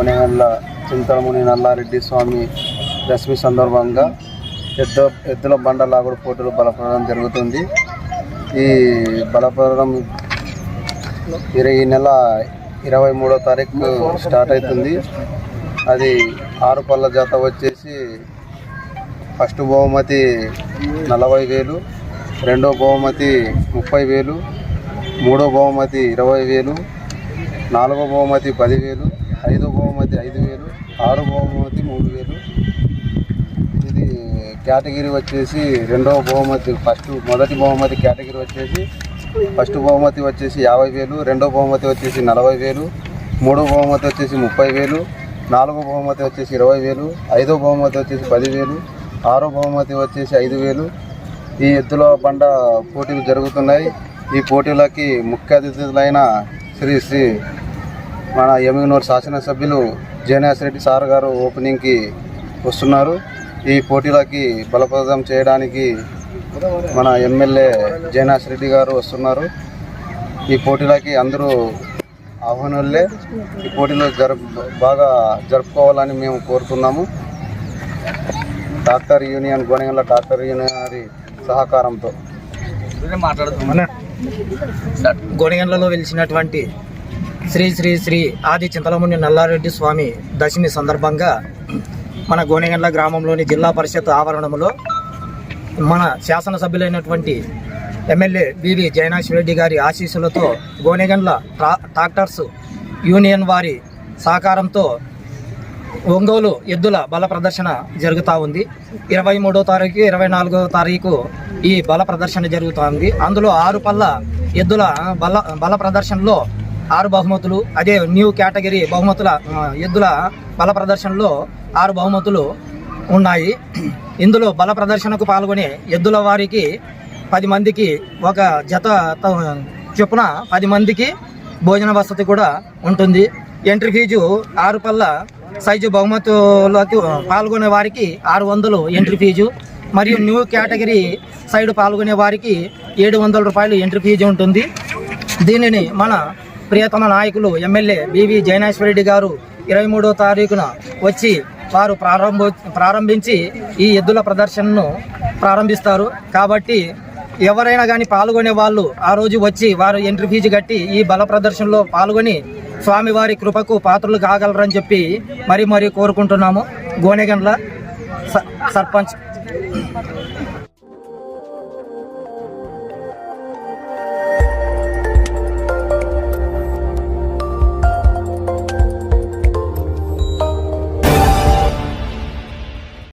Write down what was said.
మునిగండ్ల చింతలముని నల్లారెడ్డి స్వామి దశమి సందర్భంగా ఎద్దు ఎద్దుల బండ లాగుడు పోటీలు బలపడడం జరుగుతుంది. ఈ బలపడడం ఇరవై ఈ నెల ఇరవై మూడో తారీఖు స్టార్ట్ అవుతుంది. అది ఆరు పళ్ళ జాత వచ్చేసి ఫస్ట్ బహుమతి నలభై వేలు రెండో బహుమతి ముప్పై వేలు మూడో బహుమతి ఇరవై వేలు నాలుగో బహుమతి పదివేలు ఐదో బహుమతి ఐదు వేలు ఆరో బహుమతి మూడు వేలు. ఇది కేటగిరీ వచ్చేసి రెండవ బహుమతి ఫస్ట్ మొదటి బహుమతి కేటగిరీ వచ్చేసి ఫస్ట్ బహుమతి వచ్చేసి యాభై వేలు రెండో బహుమతి వచ్చేసి నలభై వేలు మూడో బహుమతి వచ్చేసి ముప్పై వేలు నాలుగో బహుమతి వచ్చేసి ఇరవై వేలు ఐదో బహుమతి వచ్చేసి పదివేలు ఆరో బహుమతి వచ్చేసి ఐదు వేలు. ఈ ఎద్దుల బండ పోటీలు జరుగుతున్నాయి. ఈ పోటీలకి ముఖ్య అతిథులైన శ్రీ శ్రీ మన ఎమ్మిగనూరు శాసనసభ్యులు జయనాథ్ రెడ్డి సార్ గారు ఓపెనింగ్కి వస్తున్నారు. ఈ పోటీలకి బలప్రదం చేయడానికి మన ఎమ్మెల్యే జయనాథ్ రెడ్డి గారు వస్తున్నారు. ఈ పోటీలకి అందరూ ఆహ్వానులే. ఈ పోటీలు జరుపు బాగా జరుపుకోవాలని మేము కోరుతున్నాము. Doctor union Gonegandla doctor union సహకారంతో. సహకారంతో గోనెగండ్లలో వెలిసినటువంటి శ్రీ శ్రీ శ్రీ ఆది చింతలముని నల్లారెడ్డి స్వామి దశమి సందర్భంగా మన గోనెగండ్ల గ్రామంలోని జిల్లా పరిషత్ ఆవరణంలో మన శాసనసభ్యులైనటువంటి ఎమ్మెల్యే బివి జయనాథ్ రెడ్డి గారి ఆశీస్సులతో గోనెగండ్ల ట్రా ట్రాక్టర్స్ యూనియన్ వారి సహకారంతో ఒంగోలు ఎద్దుల బల ప్రదర్శన జరుగుతూ ఉంది. ఇరవై మూడో తారీఖు ఇరవై నాలుగో తారీఖు ఈ బల ప్రదర్శన జరుగుతోంది అందులో ఆరు పళ్ళ ఎద్దుల బల బల ప్రదర్శనలో ఆరు బహుమతులు అదే న్యూ కేటగిరీ బహుమతుల ఎద్దుల బల ప్రదర్శనలో ఆరు బహుమతులు ఉన్నాయి. ఇందులో బల ప్రదర్శనకు పాల్గొనే ఎద్దుల వారికి పది మందికి ఒక జత చొప్పున పది మందికి భోజన వసతి కూడా ఉంటుంది. ఎంట్రీ ఫీజు ఆరు పళ్ళ సైజు బహుమతులకు పాల్గొనే వారికి ఆరు వందలు ఎంట్రీ ఫీజు మరియు న్యూ కేటగిరీ సైడ్ పాల్గొనే వారికి ఏడు వందల రూపాయలు ఎంట్రీ ఫీజు ఉంటుంది. దీనిని మన ప్రియతమ నాయకులు ఎమ్మెల్యే బివి జయనాశ్వరెడ్డి గారు ఇరవై మూడో తారీఖున వచ్చి వారు ప్రారంభ ప్రారంభించి ఈ ఎద్దుల ప్రదర్శనను ప్రారంభిస్తారు. కాబట్టి ఎవరైనా కానీ పాల్గొనే వాళ్ళు ఆ రోజు వచ్చి వారు ఎంట్రీ ఫీజు కట్టి ఈ బల ప్రదర్శనలో పాల్గొని స్వామివారి కృపకు పాత్రలు కాగలరని చెప్పి మరీ మరీ కోరుకుంటున్నాము. గోనెగండ్ల స- సర్పంచ్.